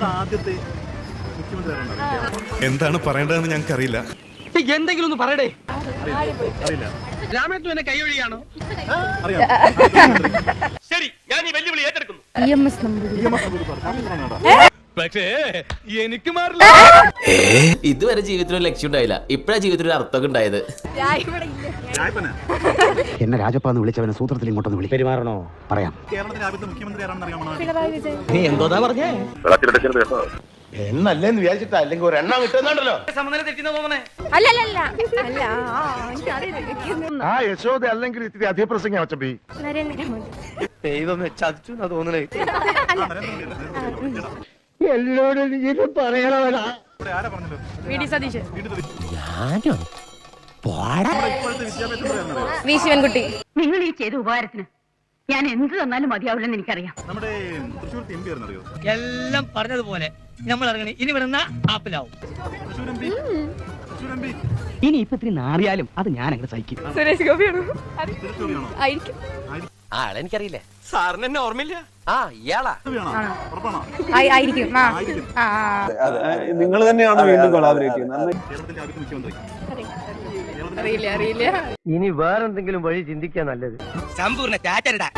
നമ്മുടെ ആദ്യത്തെ മുഖ്യമന്ത്രി എന്താണ് പറയേണ്ടതെന്ന് ഞങ്ങൾക്കറിയില്ല. എന്തെങ്കിലും ഒന്ന് പറയടേ. അറിയില്ല രാമേട്ടു എന്നെ കൈയൊഴിയാണോ? ശരി ഞാൻ ഈ വെല്ലുവിളി ഏറ്റെടുക്കുന്നു. പക്ഷേ എനിക്ക് മാറില്ല. ഇതുവരെ ജീവിതത്തിൽ ഒരു ലക്ഷ്യം ഉണ്ടായില്ല. ഇപ്പഴാ ജീവിതത്തിൽ ഒരു അർത്ഥമൊക്കെ ഉണ്ടായത്. എന്നെ രാജപ്പാന്ന് വിളിച്ചവനെ സൂത്രത്തിൽ ഇങ്ങോട്ടൊന്ന് വിളി. പെരുമാറണോ? പറയാം. കേരളത്തിലെ ആദ്യത്തെ മുഖ്യമന്ത്രി ആരാണെന്ന് അറിയാമോ? നീ എന്തോന്നാ പറഞ്ഞേ? എന്നല്ലേന്ന് വിചാരിച്ചിട്ട്? അല്ലെങ്കിൽ ഒരു എണ്ണം കിട്ടുന്നുണ്ടല്ലോ സമനില തെറ്റിന്ന് തോന്നണേ. അല്ല അല്ല അല്ല ആ, യശോദ അല്ലെങ്കിൽ ഇത്തിരി അധിപ്രസംഗം നരേന്ദ്രമോദി. ദൈവം ചതിച്ചു എന്നാ തോന്നണേ. വി ശിവൻകുട്ടി. നിങ്ങൾ ഈ ചെയ്ത ഉപകാരത്തിന് ഞാൻ എന്ത് തന്നാലും മതിയാവില്ലെന്ന് എനിക്കറിയാം. നമ്മുടെ തൃശ്ശൂർ എം പി ആയിരുന്നറിയോ? എല്ലാം പറഞ്ഞതുപോലെ നമ്മൾ ഇറങ്ങണി ഇനി വരുന്ന ആപ്പിലാവും. ഇനി ഇപ്പൊ ഇത്തിരി നാറിയാലും അത് ഞാൻ അങ്ങനെ സഹിക്കും സുരേഷ് ഗോപിയാണോ? ആയിരിക്കും. ആളെനിക്കറിയില്ലേ? സാറിന് എന്നെ ഓർമ്മയില്ല? ആ ഇയാളാ. ആയിരിക്കും. ആ. ആ. നിങ്ങൾ തന്നെയാണ് വീണ്ടും കൊളാബറേറ്റ് ചെയ്യുന്നത്. ഇനി വേറെന്തെങ്കിലും വഴി ചിന്തിക്കാൻ നല്ലത്. സമ്പൂർണ ചാറ്റരുടാ.